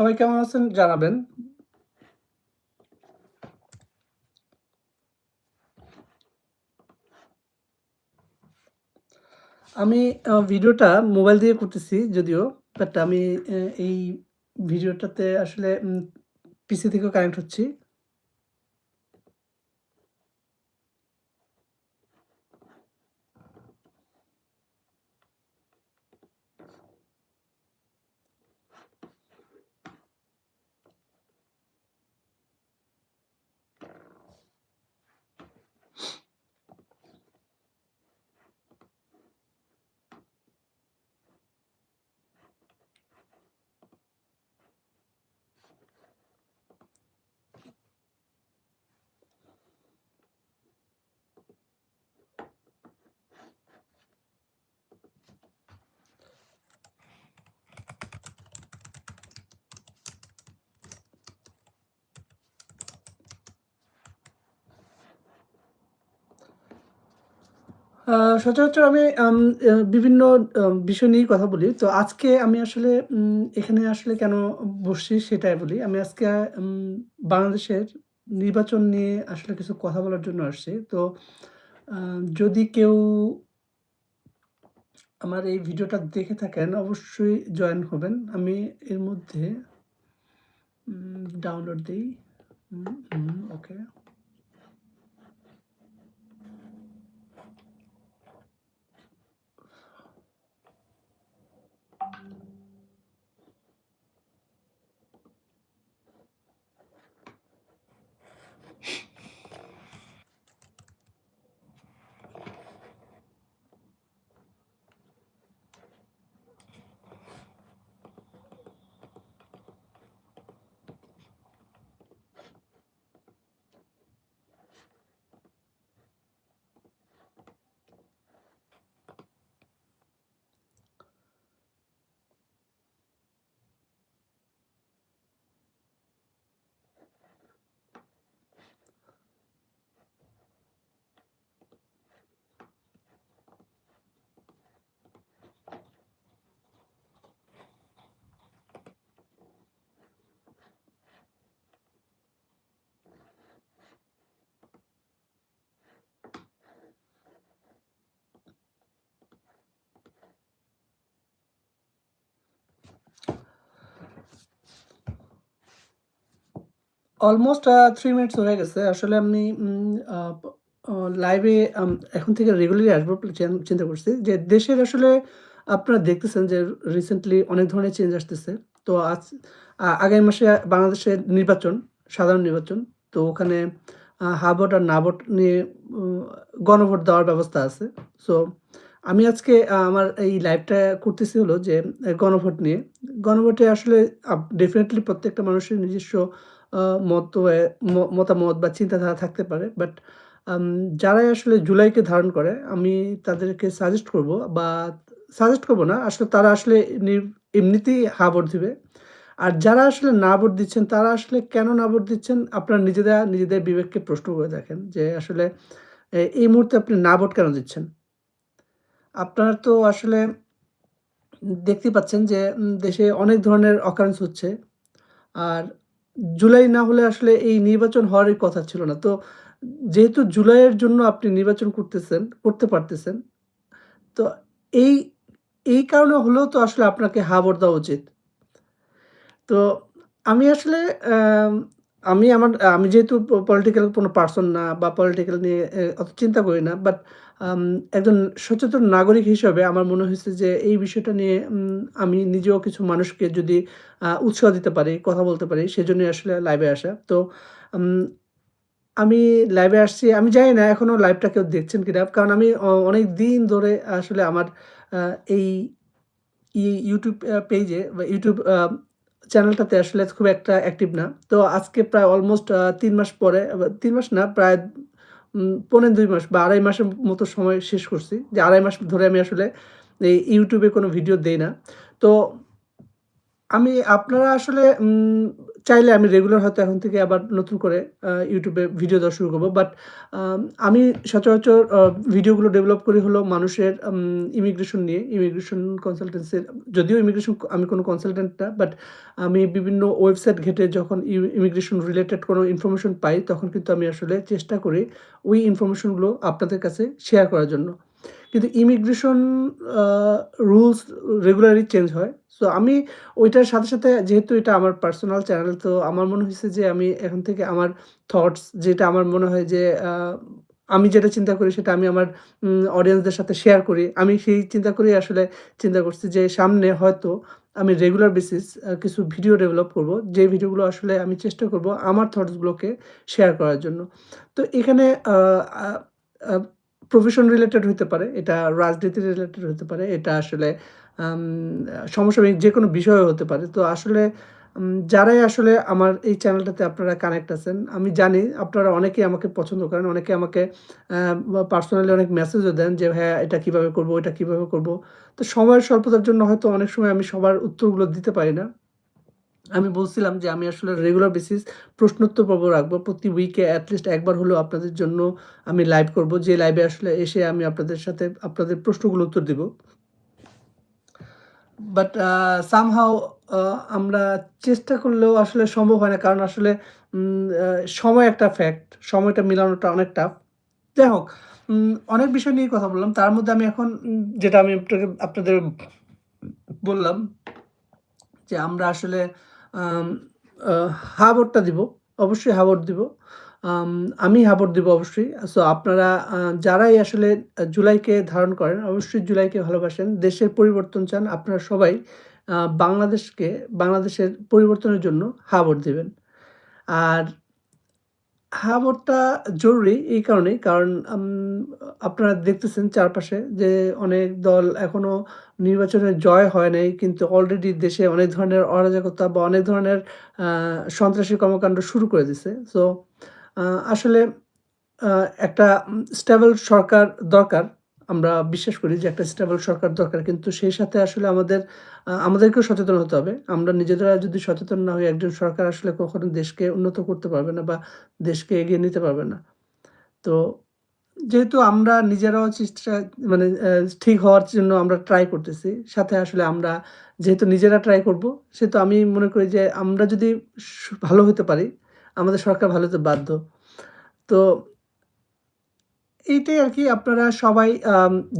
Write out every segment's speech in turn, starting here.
সবাই কেমন আছেন জানাবেন। আমি ভিডিওটা মোবাইল দিয়ে করতেছি যদিও। বাট আমি এই ভিডিওটাতে আসলে পিসি থেকেও কানেক্ট হচ্ছি। সচরাচর আমি বিভিন্ন বিষয় নিয়েই কথা বলি। তো আজকে আমি আসলে এখানে আসলে কেন বসছি সেটাই বলি। আমি আজকে বাংলাদেশের নির্বাচন নিয়ে আসলে কিছু কথা বলার জন্য আসছি। তো যদি কেউ আমার এই ভিডিওটা দেখে থাকেন, অবশ্যই জয়েন হবেন। আমি এর মধ্যে ডাউনলোড দেই। ওকে। অলমোস্ট থ্রি মিনিটস হয়ে গেছে। আসলে আমি উম আ প অ লাইভে এখন থেকে রেগুলারলি আসব চেন চিন্তা করছি। যে দেশের আসলে আপনারা দেখতেছেন যে রিসেন্টলি অনেক ধরনের চেঞ্জ আসতেছে। তো আজ আগামী মাসে বাংলাদেশের নির্বাচন, সাধারণ নির্বাচন। তো ওখানে আ হা ভোট আর না ভোট নিয়ে গণভোট দেওয়ার ব্যবস্থা আছে। সো আমি আজকে আমার এই লাইভটা করতেছি হলো যে গণভোট নিয়ে। গণভোটে আসলে ডেফিনিটলি প্রত্যেকটা মানুষের নিজস্ব মত মতামত বা চিন্তাধারা থাকতে পারে। বাট যারাই আসলে জুলাইকে ধারণ করে, আমি তাদেরকে সাজেস্ট করব বা সাজেস্ট করব না। আসলে তারা আসলে এমনিতেই হা ভোট দিবে। আর যারা আসলে না ভোট দিচ্ছেন, তারা আসলে কেন না ভোট দিচ্ছেন, আপনারা নিজেরা, নিজেদের বিবেককে প্রশ্ন করে দেখেন। যে আসলে এই মুহূর্তে আপনি না ভোট কেন দিচ্ছেন? আপনার তো আসলে দেখতেই পাচ্ছেন যে দেশে অনেক ধরনের অকারেন্স হচ্ছে। আর জুলাই না হলে আসলে এই নির্বাচন হওয়ারই কথা ছিল না। তো যেহেতু জুলাইয়ের জন্য আপনি নির্বাচন করতেছেন, করতে পারতেছেন। তো এই, এই কারণে হলেও তো আসলে আপনাকে হাবর দেওয়া উচিত। তো আমি আসলে আমি আমার আমি যেহেতু পলিটিক্যাল কোনো পার্সন না বা পলিটিক্যাল নিয়ে অত চিন্তা করি না। বাট একজন সচেতন নাগরিক হিসাবে আমার মনে হয়েছে যে এই বিষয়টা নিয়ে আমি নিজেও কিছু মানুষকে যদি উৎসাহ দিতে পারি, কথা বলতে পারি সেজন্যই আসলে লাইভে আসা। তো আমি লাইভে আসছি। আমি জানি না এখনও লাইভটা কেউ দেখছেন কিনা। কারণ আমি অনেক দিন ধরে আসলে আমার এই ই YouTube আ বা আ চ্যানেলটাতে আসলে খুব একটা অ্যাক্টিভ না। তো আজকে প্রায় অলমোস্ট তিন মাস পরে, তিন মাস না প্রায় পনেরো দুই মাস বা ২.৫ মাসের মতো সময় শেষ করছি। যে ২.৫ মাস ধরে আমি আসলে এই ইউটিউবে কোনো ভিডিও দেই না। তো আমি আপনারা আসলে চাইলে আমি রেগুলার হয়তো এখন থেকে আবার নতুন করে ইউটিউবে ভিডিও দেওয়া শুরু করব বাট আমি সচরাচর ভিডিওগুলো ডেভেলপ করি হলো মানুষের ইমিগ্রেশন নিয়ে। ইমিগ্রেশন কনসালটেন্সির যদিও ইমিগ্রেশন আমি কোনো কনসালটেন্ট না। বাট আমি বিভিন্ন ওয়েবসাইট ঘেঁটে যখন ইমিগ্রেশন রিলেটেড কোনো ইনফরমেশন পাই, তখন কিন্তু আমি আসলে চেষ্টা করি ওই ইনফরমেশনগুলো আপনাদের কাছে শেয়ার করার জন্য। কিন্তু ইমিগ্রেশন রুলস রেগুলারলি চেঞ্জ হয়। সো আমি ওইটার সাথে, সাথে যেহেতু এটা আমার পার্সোনাল চ্যানেল তো আমার মনে হইছে যে আমি এখন থেকে আমার থটস যেটা আমার মনে হয় যে আমি যেটা চিন্তা করি সেটা আমি আমার অডিয়েন্সদের সাথে শেয়ার করি। আমি সেই চিন্তা করেই আসলে চিন্তা করছি যে সামনে হয়তো আমি রেগুলার বেসিস কিছু ভিডিও ডেভেলপ করব। যে ভিডিওগুলো আসলে আমি চেষ্টা করব আমার থটসগুলোকে শেয়ার করার জন্য। তো এখানে আ প্রফেশন রিলেটেড হতে পারে, এটা রাজনীতি রিলেটেড হতে পারে, এটা আসলে সমসাময়িক যে কোনো বিষয়ও হতে পারে। তো আসলে যারাই আসলে আমার এই চ্যানেলটাতে আপনারা কানেক্ট আছেন, আমি জানি আপনারা অনেকেই আমাকে পছন্দ করেন। অনেকে আমাকে পার্সোনালি অনেক মেসেজও দেন যে, হ্যাঁ এটা কীভাবে করব, এটা কীভাবে করব?" তো সময়ের স্বল্পতার জন্য হয়তো অনেক সময় আমি সবার উত্তরগুলো দিতে পারি না। আমি বলছিলাম যে আমি আসলে রেগুলার বেসিস প্রশ্নোত্তর পর্ব রাখব। প্রতি উইকে এট লিস্ট একবার হলেও আপনাদের জন্য আমি লাইভ করব। যে লাইভে আসলে এসে আমি আপনাদের সাথে আপনাদের প্রশ্নগুলো উত্তর দিব। বাট আ আমরা চেষ্টা করলেও আসলে সম্ভব হয় না। কারণ আসলে সময় একটা ফ্যাক্ট। সময়টা মিলানোটা অনেক টাফ। যাই হোক, অনেক বিষয় নিয়ে কথা বললাম। তার মধ্যে আমি এখন যেটা আমি আপনাদের বললাম যে আমরা আসলে আ দিব। অবশ্যই হাবর দিব। আমি হাবর দিব অবশ্যই। সো আপনারা যারাই আসলে জুলাইকে ধারণ করেন, অবশ্যই জুলাইকে ভালোবাসেন। দেশের পরিবর্তন চান, আপনারা সবাই বাংলাদেশকে বাংলাদেশের পরিবর্তনের জন্য হাবর দিবেন। আর হা জরুরি এই কারণে কারণ আপনারা দেখতেছেন চারপাশে যে অনেক দল এখনও নির্বাচনে জয় হয় নাই। কিন্তু অলরেডি দেশে অনেক ধরনের অরাজকতা বা অনেক ধরনের সন্ত্রাসী কর্মকাণ্ড শুরু করে দিছে। সো আসলে একটা স্টেবল সরকার দরকার। আমরা বিশ্বাস করি যে একটা স্টেবল সরকার দরকার। কিন্তু সেই সাথে আসলে আমাদের আমাদেরকেও সচেতন হতে হবে। আমরা নিজেরা যদি সচেতন না হই, একজন সরকার আসলে কখনো দেশকে উন্নত করতে পারবে না বা দেশকে এগিয়ে নিতে পারবে না। তো যেহেতু আমরা নিজেরাও চেষ্টা মানে ঠিক হওয়ার জন্য আমরা ট্রাই করতেছি। সাথে আসলে আমরা যেহেতু নিজেরা ট্রাই করব, সেহেতু আমি মনে করি যে আমরা যদি ভালো হতে পারি, আমাদের সরকার ভালো হতে বাধ্য। তো এইটাই আর কি আপনারা সবাই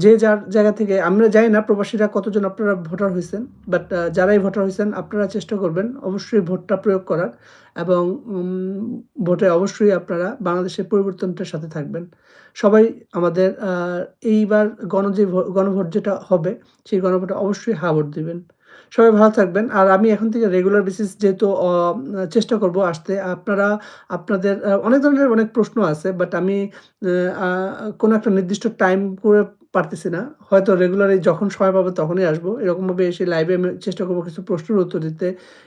যে যার জায়গা থেকে আমরা জানি না প্রবাসীরা কতজন আপনারা ভোটার হয়েছেন বাট যারাই ভোটার হয়েছেন আপনারা চেষ্টা করবেন অবশ্যই ভোটটা প্রয়োগ করার এবং ভোটে অবশ্যই আপনারা বাংলাদেশের পরিবর্তনটার সাথে থাকবেন। সবাই আমাদের এইবার গণ যে গণভোট যেটা হবে, সেই গণভোটে অবশ্যই হা ভোট দিবেন। সবাই ভালো থাকবেন। আর আমি এখন থেকে রেগুলার বেসিস যেহেতু চেষ্টা করব আসতে। আপনারা আপনাদের অনেক ধরনের অনেক প্রশ্ন আছে। বাট আমি কোনো একটা নির্দিষ্ট টাইম করে পারতেছি না। হয়তো রেগুলারই যখন সময় পাবো তখনই আসব। এরকমভাবে এসে লাইভে আমি চেষ্টা করব কিছু প্রশ্নের উত্তর দিতে।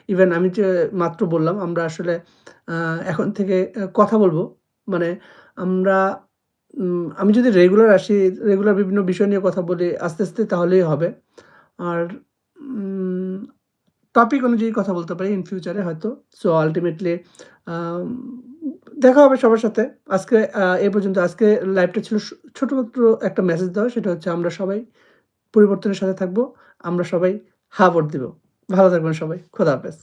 ইভেন আমি যে মাত্র বললাম আমরা আসলে এখন থেকে কথা বলব মানে আমরা আমি যদি রেগুলার আসি, রেগুলার বিভিন্ন বিষয় নিয়ে কথা বলি আস্তে, আস্তে তাহলেই হবে। আর টপিক অনুযায়ী কথা বলতে পারি ইন ফিউচারে হয়তো। সো আলটিমেটলি দেখা হবে সবার সাথে। আজকে এ পর্যন্ত। আজকে লাইভটা ছিল ছোটমাত্র একটা মেসেজ দেওয়া। সেটা হচ্ছে আমরা সবাই পরিবর্তনের সাথে থাকব। আমরা সবাই হা ভোট দিব। ভালো থাকবেন সবাই। খোদা হাফেজ।